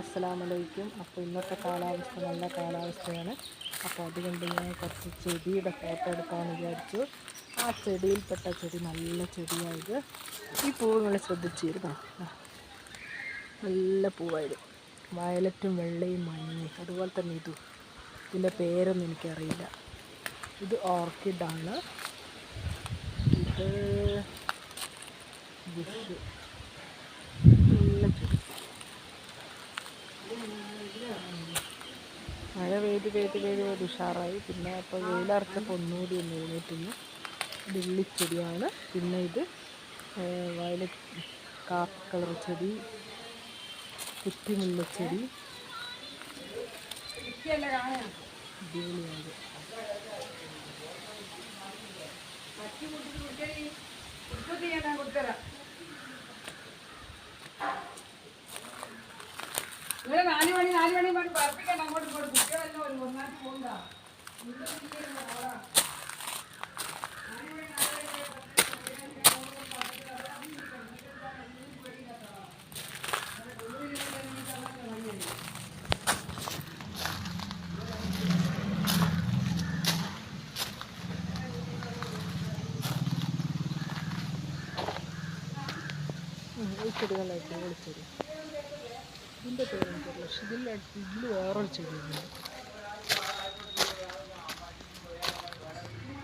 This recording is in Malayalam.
അസ്സലാമലൈക്കും. അപ്പോൾ ഇന്നത്തെ കാലാവസ്ഥ നല്ല കാലാവസ്ഥയാണ്. അപ്പോൾ അതുകൊണ്ട് ഞാൻ കുറച്ച് ചെടിയുടെ ഫോട്ടോ എടുക്കാമെന്ന് വിചാരിച്ചു. ആ ചെടിയിൽപ്പെട്ട ചെടി നല്ല ചെടിയായത്. ഈ പൂവ് നിങ്ങൾ ശ്രദ്ധിച്ചിരുന്നോ നല്ല പൂവായിരുന്നു. വയലറ്റും വെള്ളയും മഞ്ഞയും അതുപോലെ തന്നെ ഇതും. ഇതിന്റെ പേരൊന്നും എനിക്കറിയില്ല. ഇത് ഓർക്കിഡാണ് ഇത് ബുഷ് നല്ല ചെടി. മഴ പെയ്ത് പെയ്ത് പെയ്ത് പെയ്ത് ഉഷാറായി. പിന്നെ അപ്പോൾ വെയിലറച്ചപ്പോൾ ഒന്നുകൂടി ഒന്ന് എഴുന്നേറ്റുന്നു വെള്ളിച്ചെടിയാണ് പിന്നെ ഇത് വയലറ്റ് കാപ്പി കളർ ചെടി കുറ്റിമുല്ലച്ചെടി അടിപൊളിയാണ്. ഇവിടെ നാല് മണി നാല് മണി മണി പറപ്പിക്കണ്ട അങ്ങോട്ട് ഇങ്ങോട്ട് കുട്ടികളെല്ലാം ഒരു ഒന്നാറ്റി പോകണ്ട ഉം, ഈ ചെടികൾ അടിപൊളി ചെടി ഇതിന്റെ പേര് എനിക്കറിയില്ല. ഇതിൽ ഇതിൽ വേറൊരു ചെടിയുണ്ട്.